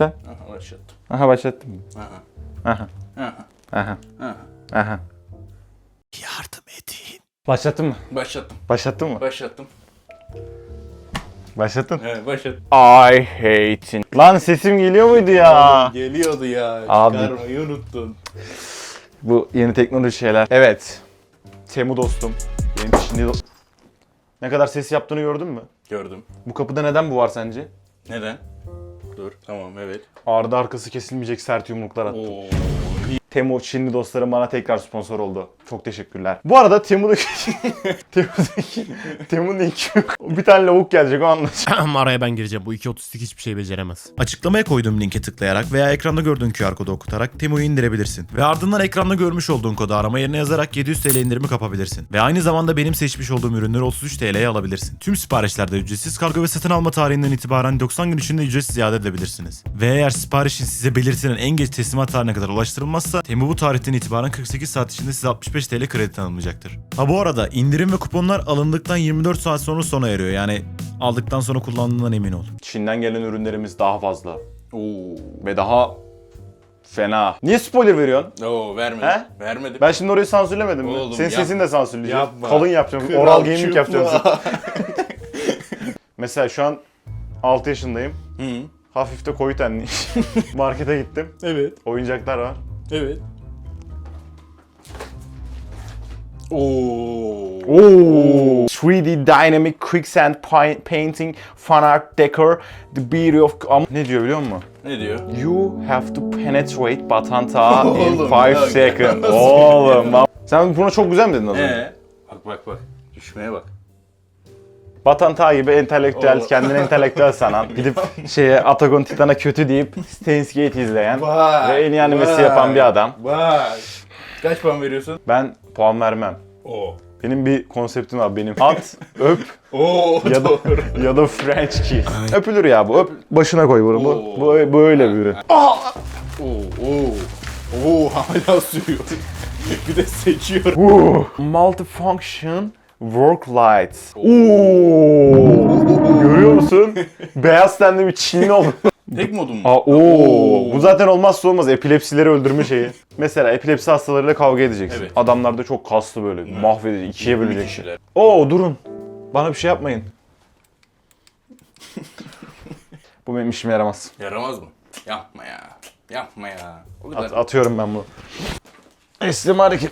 başla. Aha başlattım. Aha başlattım. Aha. Aha. Aha. Aha. Aha. Aha. Yardım edin. Başlattın mı? Başlattım. Başlattın mı? Başlattım. Başlattın. Evet başlattım. I hate it. Lan sesim geliyor muydu ya? Geliyordu ya. Abi. Çıkarmayı unuttun. Bu yeni teknoloji şeyler. Evet. Temu dostum. Benim şimdi do- ne kadar ses yaptığını gördün mü? Gördüm. Bu kapıda neden bu var sence? Neden? Dur. Tamam evet. Ardı arkası kesilmeyecek sert yumruklar attım. Oo. Temu Çinli dostlarım bana tekrar sponsor oldu. Çok teşekkürler. Bu arada Temu'daki Temu'daki Temu'nun iki bir tane lavuk gelecek o anlaşılıyor. Araya ben gireceğim. Bu iki otistik hiçbir şey beceremez. Açıklamaya koyduğum linke tıklayarak veya ekranda gördüğün QR kodu okutarak Temu'yu indirebilirsin. Ve ardından ekranda görmüş olduğun kodu arama yerine yazarak 700 TL indirimi kapabilirsin. Ve aynı zamanda benim seçmiş olduğum ürünleri 33 TL'ye alabilirsin. Tüm siparişlerde ücretsiz kargo ve satın alma tarihinden itibaren 90 gün içinde ücretsiz iade edebilirsiniz. Ve eğer siparişin size belirtilen en geç teslimat tarihine kadar ulaştırılmazsa Temu bu tarihten itibaren 48 saat içinde size 65 TL kredi tanımlayacaktır. Ha bu arada indirim ve kuponlar alındıktan 24 saat sonra sona eriyor. Yani aldıktan sonra kullandığından emin ol. Çin'den gelen ürünlerimiz daha fazla Oo. ve daha fena. Niye spoiler veriyorsun? Oo vermedim. He? Vermedim. Ben şimdi orayı sansürlemedim mi? Oğlum, Senin yapma. sesini de sansürleyeceğim. Yapma. Kalın yapacağım. Kral Oral gaming yapacağım. Mesela şu an 6 yaşındayım. Hı. Hafif de koyu tenli. Markete gittim. Evet. Oyuncaklar var. Evet. Oo. Oo. 3D Dynamic Quicksand Painting Fan Art Decor The Beauty of... Ne diyor biliyor musun? Ne diyor? You have to penetrate Batanta in Oğlum, 5 ya, seconds. Oğlum. Sen buna çok güzel mi dedin az önce? Ee? Bak bak bak. Düşmeye bak. Batanta gibi entelektüel, Oo. kendini entelektüel sanan, gidip şeye Atagon Titan'a kötü deyip Steins Gate izleyen Vay, ve en iyi animesi vay. yapan bir adam. Vay. Kaç puan veriyorsun? Ben puan vermem. Oo. Benim bir konseptim var. Benim at, öp Oo ya da doğru. ya da French kiss. Öpülür ya bu. Öp başına koy bunu. Bu, Oo. bu böyle bir ürün. Oo oo. Oo hala sürüyor. bir de seçiyor. Uh, multifunction work lights. Oo. Görüyor musun? Beyaz tenli bir Çinli oldu. Tek modum mu? Aa, oo. Bu zaten olmazsa olmaz. Epilepsileri öldürme şeyi. Mesela epilepsi hastalarıyla kavga edeceksin. Evet. Adamlar da çok kaslı böyle. Mahvedici. ikiye bölecek. kişiler. Oo durun. Bana bir şey yapmayın. Bu benim işime yaramaz. Yaramaz mı? Yapma ya. Yapma ya. O kadar. At- atıyorum ben bunu. Esneme hareket.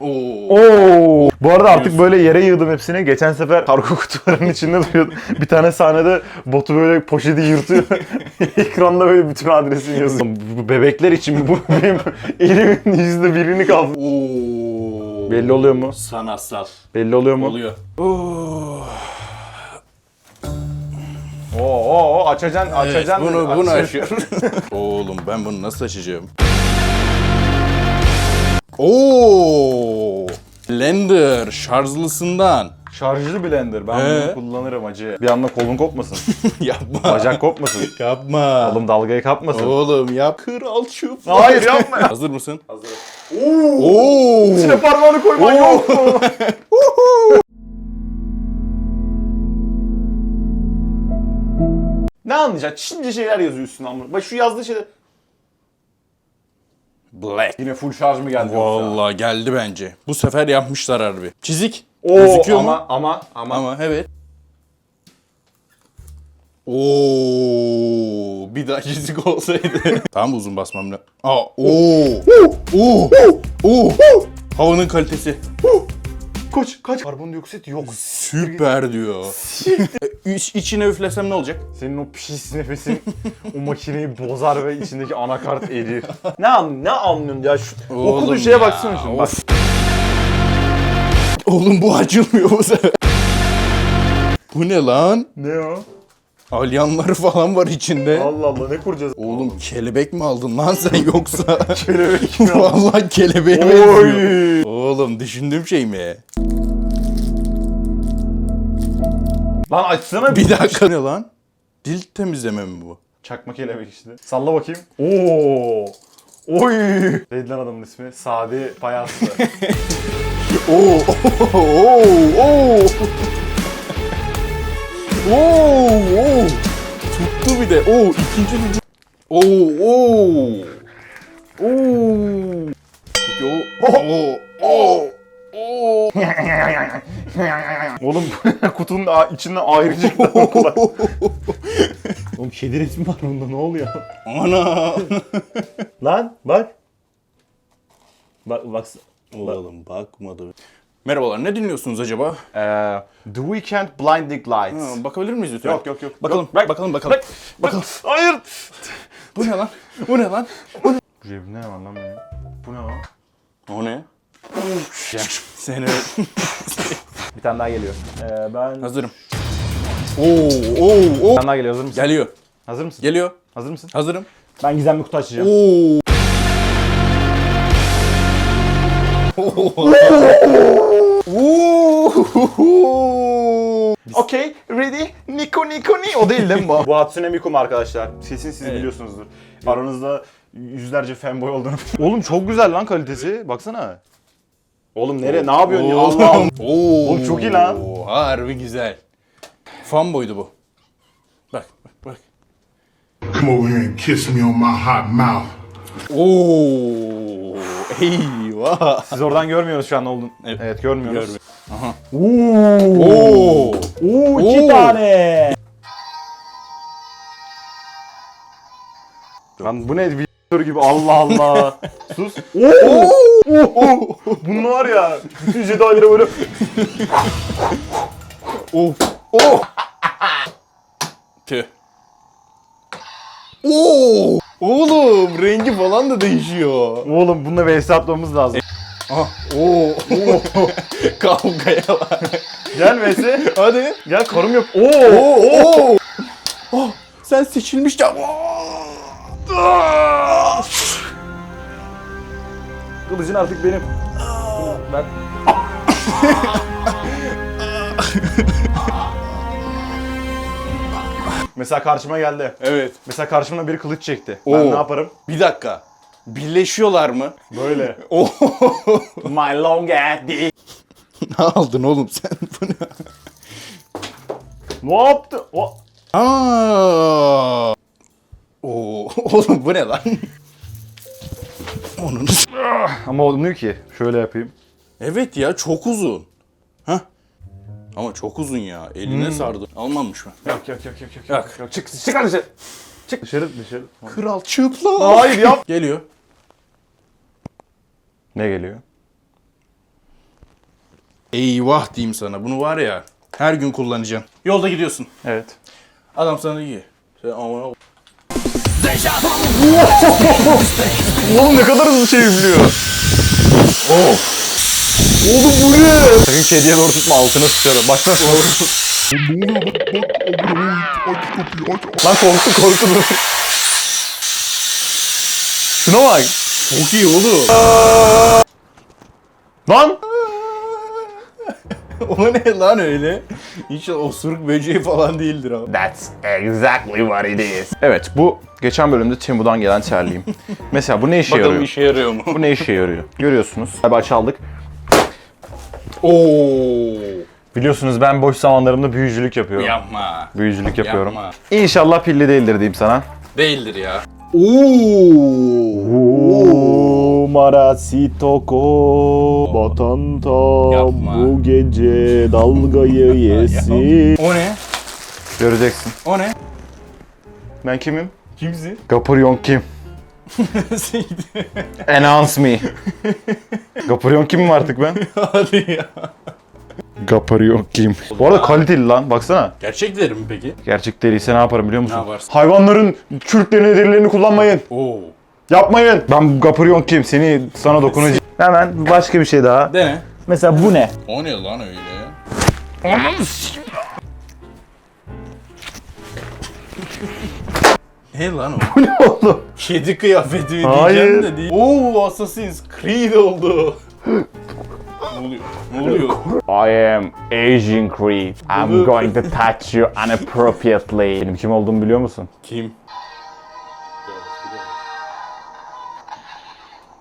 Oo. Oo. Bu arada artık böyle yere yığdım hepsini. Geçen sefer kargo kutularının içinde duruyordu. Bir tane sahnede botu böyle poşeti yırtıyor. Ekranda böyle bütün adresini yazıyor. Bu bebekler için bu benim elimin yüzde birini kaldı. Oo. Belli oluyor mu? Sanatsal. Belli oluyor mu? Oluyor. Oo, oo, oo açacaksın, Evet, açacaksın. bunu bunu açacaksın. açıyor. Oğlum ben bunu nasıl açacağım? Oo! Blender şarjlısından. Şarjlı blender. Ben Ee? bunu kullanırım acı. Bir anda kolun kopmasın. Yapma. Bacak kopmasın. Yapma. Oğlum dalgayı kapmasın. Oğlum yap. Kral şu. Hayır yapma ya. Hazır mısın? Hazır. Oo! İçine parmağını koyman yok mu? ne anlayacaksın? Çince şeyler yazıyor üstüne. Bak şu yazdığı şeyler. Black. Yine full şarj mı geldi yoksa? Vallahi geldi bence. Bu sefer yapmışlar harbi. Çizik. Oo, Gözüküyor ama, mu? ama ama Ama evet. Oo, bir daha çizik olsaydı. tamam uzun basmam lazım. Aa, oo. Oo. Oo. Havanın kalitesi. Koç kaç. Karbondioksit yok. Süper diyor. E, İç, içine üflesem ne olacak? Senin o pis nefesin o makineyi bozar ve içindeki anakart erir. ne an ne anlıyorsun ya şu Oğlum şeye ya, baksana şunu bak. Oğlum bu açılmıyor bu sefer. Bu ne lan? Ne o? Alyanları falan var içinde. Allah Allah ne kuracağız? Oğlum kelebek mi aldın lan sen yoksa? Kelebek mi? Vallahi kelebeğe benziyor. Oy. Oğlum düşündüğüm şey mi? Lan açsana Bir dakika ne lan? Dil temizleme mi bu? Çakma kelebek işte. Salla bakayım. Oo. Oy. Neydi lan adamın ismi? Sadi Payaslı. Oo, oo, oo, oo. Oo. Tuttu bir de. Oo ikinci vücut. Oo oo. Oo. Peki o. Oo. Oo. Oo. Oğlum kutunun a- içinden ayrıcık var. Oğlum kedi resmi var onda ne oluyor? Ana. Lan bak. Bak bak. Oğlum bakmadı. Merhabalar ne dinliyorsunuz acaba? Ee, The Weeknd Blinding Lights. Ha, bakabilir miyiz lütfen? Yok, yok, yok. Bakalım Yok, bırak. bakalım bakalım. Bak, Bakalım. Hayır. Bu ne lan? Bu ne lan? Cebimde ne var lan benim? Bu ne lan? O ne? Sen öyle. Bir tane daha geliyor. Ee, ben... Hazırım. Oo oo oo. Bir tane daha geliyor. Hazır mısın? Geliyor. Hazır mısın? Geliyor. Hazır mısın? Hazırım. Ben gizemli kutu açacağım. Oo. Oo. Okay, ready? Niko Niko ni. O değil değil mi bu? bu Hatsune Miku mu arkadaşlar? Kesin siz Evet. biliyorsunuzdur. Aranızda yüzlerce fanboy olduğunu. Oğlum çok güzel lan kalitesi. Baksana. Oğlum nereye? Ne yapıyorsun ya? Allah'ım. Oo. Oğlum çok iyi lan. Harbi güzel. Fanboydu bu. Bak bak bak. Come over here and kiss me on my hot mouth. Oo. Eyvah. Siz oradan görmüyorsunuz şu an olduğunu. Evet. Evet, görmüyoruz. Görmüyor. Aha. Oo. Oo. Oo, iki Oo. tane. Lan bu ne? Victor gibi Allah Allah. Sus. Oo. Oo. Bunun var ya. Bütün Jedi'lere böyle. Of. Oh. Tüh. Oo. Oğlum rengi falan da değişiyor. Oğlum bununla vs atmamız lazım. Ah. Oo. Kavgaya bak. Gel vs. Hadi. Gel karım yok. Oo. Oo. Oo. Oh, sen seçilmiş ya. Kılıcın artık benim. Ben... Mesela karşıma geldi. Evet. Mesela karşıma bir kılıç çekti. Ben Oo. ne yaparım? Bir dakika. Birleşiyorlar mı? Böyle. Oo. My long ass dick. ne aldın oğlum sen? Bu ne? Ne yaptı? O... Aa. Oo. Oğlum bu ne lan? Onun. Ama olmuyor ki. Şöyle yapayım. Evet ya çok uzun. Hah. Ama çok uzun ya. Eline sardı. Almamış mı? Yok yok yok yok yok. Yok. yok. Çık çık dışarı. Çık dışarı dışarı. Kral çıplak. Hayır yap. Geliyor. Ne geliyor? Eyvah diyeyim sana. Bunu var ya her gün kullanacaksın. Yolda gidiyorsun. Evet. Adam sana diyor ki. Sen amına Oğlum ne kadar hızlı şey biliyor. Oh. Oğlum bu ne? Sakın kediye doğru tutma altına sıçarım. Baştan sonra. Lan korktu korktu. Şuna bak. Çok iyi oğlum. Lan. o ne lan öyle? Hiç osuruk böceği falan değildir abi. That's exactly what it is. Evet bu geçen bölümde Timu'dan gelen terliğim. Mesela bu ne işe Bakalım yarıyor? işe yarıyor mu? Bu ne işe yarıyor? Görüyorsunuz. Galiba çaldık. Oo. Biliyorsunuz ben boş zamanlarımda büyücülük yapıyorum. Yapma. Büyücülük yapıyorum. Yapma. İnşallah pilli değildir diyeyim sana. Değildir ya. Oo. Marasitoko Batanta Yapma. bu gece dalgayı yesin. O ne? Göreceksin. O ne? Ben kimim? Kimsin? Gapuryon kim? Announce me. Gapuryon kimim artık ben? Hadi ya. Gapuryon kim? Bu arada kaliteli lan baksana. Gerçekleri mi peki? Gerçek değilse ne yaparım biliyor musun? Ne yaparsın? Hayvanların kürklerini derilerini kullanmayın. Oo. Yapmayın. Ben Gapuryon kim? Seni sana dokunacağım. Hemen başka bir şey daha. De. Mesela bu ne? O ne lan öyle? Ne lan o? Bu ne oğlum? Kedi kıyafeti mi Hayır. diyeceğim de değil. Oo Assassin's Creed oldu. ne oluyor? Ne oluyor? I am Asian Creed. I'm going to touch you inappropriately. Benim kim olduğumu biliyor musun? Kim?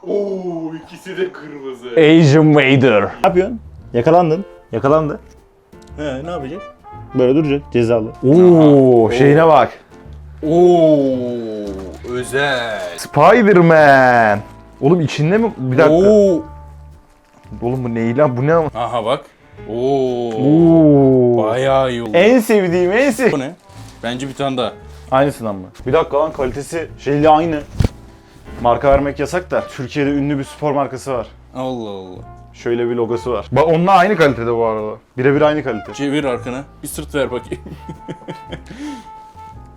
Oo ikisi de kırmızı. Asian Vader. Ne yapıyorsun? Yakalandın. Yakalandı. He ne yapacak? Böyle duracak cezalı. Oo, şeyine bak. Oo, özel. Spider-Man. Oğlum içinde mi? Bir dakika. Oo. Oğlum bu ne lan? Bu ne? ama? Aha bak. Oo. Oo. Bayağı iyi oldu. En sevdiğim en sevdiğim. Bu ne? Bence bir tane daha. Aynısından mı? Bir dakika lan kalitesi şeyle aynı. Marka vermek yasak da Türkiye'de ünlü bir spor markası var. Allah Allah. Şöyle bir logosu var. Bak onunla aynı kalitede bu arada. Birebir aynı kalite. Çevir arkana. Bir sırt ver bakayım.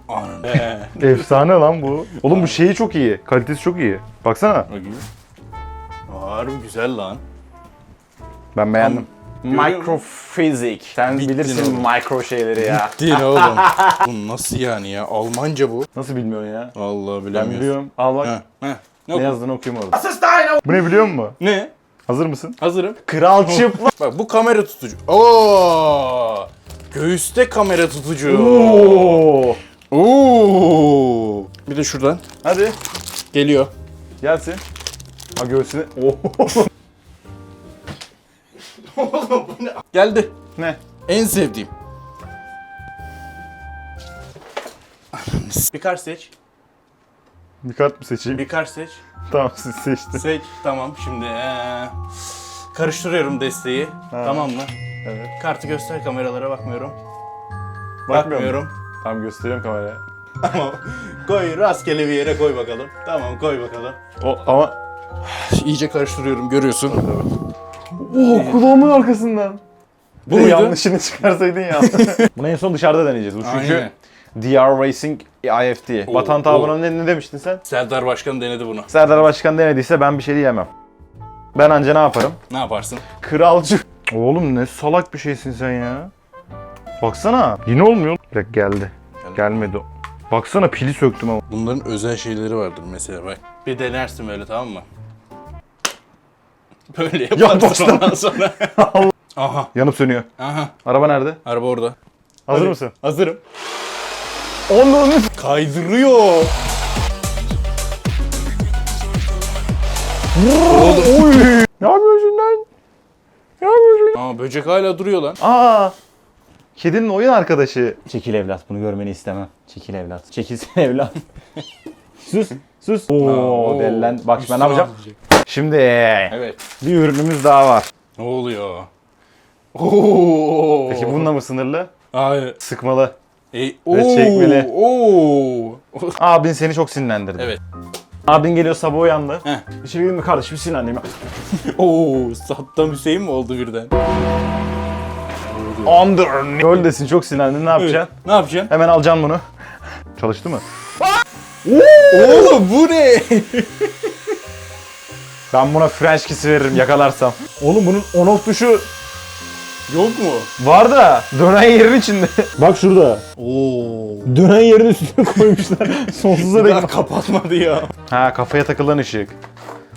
Anam. Ee, Efsane lan bu. Oğlum bu şeyi çok iyi. Kalitesi çok iyi. Baksana. bakayım. Harbi güzel lan. Ben beğendim. Microphysics. Sen Bittin bilirsin oğlum. micro şeyleri ya. Değil oğlum. bu nasıl yani ya? Almanca bu. Nasıl bilmiyorsun ya? Vallahi Ben bilemiyorum. biliyorum. Al bak. Ha, ha. Ne, Ne oku- yazdığını okuyayım orada. Bu ne biliyor musun? ne? Hazır mısın? Hazırım. Kral çıplak. Bak bu kamera tutucu. Oo! Göğüste kamera tutucu. Oo. Oo! Bir de şuradan Hadi geliyor. gelsin. Ha göğsüne. Oo. Geldi. ne? En sevdiğim. Bir kart seç. Bir kart mı seçeyim? Bir kart seç. Tamam siz seçtin. Seç. Tamam şimdi ee, karıştırıyorum desteği. Tamam mı? Evet. Kartı göster kameralara bakmıyorum. Bakmıyor Bakmıyorum. musun? Tamam gösteriyorum kameraya. Tamam. koy rastgele bir yere koy bakalım. Tamam koy bakalım. O ama İyice karıştırıyorum görüyorsun. Oo kulağımın arkasından. Bu muydu? yanlışını çıkarsaydın ya. Bunu en son dışarıda deneyeceğiz. Bu çünkü Aynen. DR Racing IFT. Oo, Vatan tabuna ne, ne demiştin sen? Serdar Başkan denedi bunu. Serdar Başkan denediyse ben bir şey diyemem. Ben anca ne yaparım? Ne yaparsın? Kralcı. Oğlum ne salak bir şeysin sen ya. Baksana. Yine olmuyor. Dakika geldi. Geldi. Gelmedi. Baksana pili söktüm ama. Bunların özel şeyleri vardır mesela bak. Bir denersin böyle tamam mı? Böyle yaparsın başlama. ondan sonra. aha, Yanıp sönüyor. aha. Araba nerede? Araba orada. Hazır Hadi. mısın? Hazırım. Onun Kaydırıyor. Oy. Ne yapıyorsun lan? Ne yapıyorsun? Aa böcek hala duruyor lan. Aa. Kedinin oyun arkadaşı. Çekil evlat bunu görmeni istemem. Çekil evlat. Çekilsin evlat. sus. Sus. Oo, Oo, dellen. Bak ben ne yapacağım? Şimdi Evet. bir ürünümüz daha var. Ne oluyor? Oo. Peki bununla mı sınırlı? Hayır. Sıkmalı. E, Ve oo, çekmeli. Oo. Abin seni çok sinirlendirdi. Evet. Abin geliyor sabah uyandı. Heh. Bir şey diyeyim mi kardeşim sinirlendim. Oo, Saddam Hüseyin mi oldu birden? Under. Göldesin çok sinirlendin ne yapacaksın? Ne yapacaksın? Hemen alacaksın bunu. Çalıştı mı? Oğlum bu ne? Ben buna French kiss veririm yakalarsam. Oğlum bunun on off tuşu Yok mu? var da dönen yerin içinde. Bak şurada. Oo. Dönen yerin üstüne koymuşlar. Sonsuza Daha dek. kapatmadı ya. Ha kafaya takılan ışık.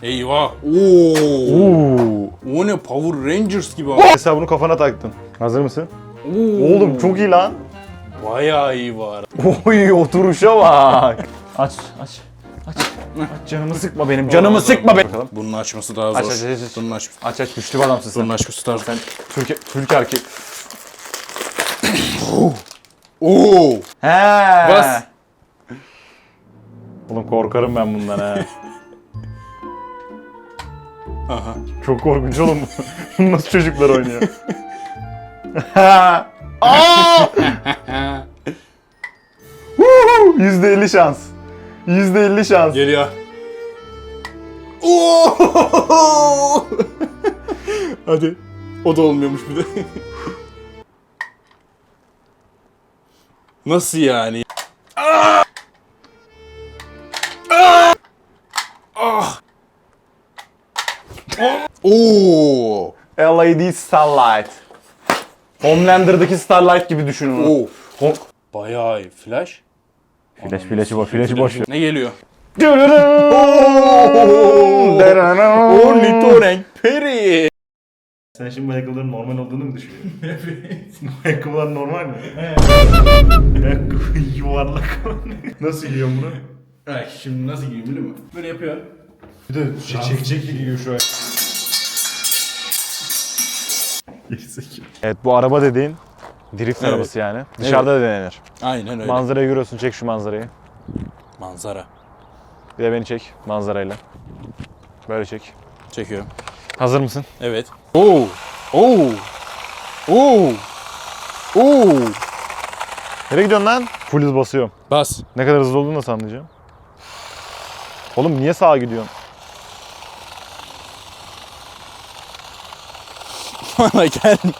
Eyvah. Oo. Oo. O ne Power Rangers gibi ama. Mesela bunu kafana taktın. Hazır mısın? Oo. Oğlum çok iyi lan. Bayağı iyi var. Oy oturuşa bak. Aç aç. Aç. Aç canımı sıkma benim. Canımı sıkma benim. Bakalım. Bunun açması daha zor. Aç, aç, aç, aç. Bunun aç. Aç aç güçlü bir adamsın sen. Bunun açması daha zor. Türk, Türk erkek. Oo. He. Bas. Oğlum korkarım ben bundan ha. Aha. Çok korkunç oğlum. Nasıl çocuklar oynuyor? Aa! Huhu! %50 şans. %50 şans. Geliyor. Oo. Hadi. O da olmuyormuş bir de. Nasıl yani? Oo. LED Starlight. Homelander'daki Starlight gibi düşünün. Oo. Bayağı iyi. Flash. Flash, flash'ı boş, flash'ı boş. Ne geliyor? Ornitorenk. Peri. Sen şimdi bu ayakkabıların normal olduğunu mu düşünüyorsun? Evet. bu ayakkabılar normal mi? Ayakkabı yuvarlak. Nasıl giyiyorsun bunu? Ay şimdi nasıl giyiyor biliyor musun? Böyle yapıyor. Bir de çek çek çek giyiyor şu an. Evet bu araba dediğin Drift Evet. arabası yani. Dışarıda da denenir. Aynen öyle. Manzarayı görüyorsun. Çek şu manzarayı. Manzara. Bir de beni çek manzarayla. Böyle çek. Çekiyorum. Hazır mısın? Evet. Oo. Oo. Oo. Oo. Nereye gidiyorsun lan? Full hız basıyorum. Bas. Ne kadar hızlı olduğunu nasıl anlayacağım? Oğlum niye sağa gidiyorsun? Bana gelme.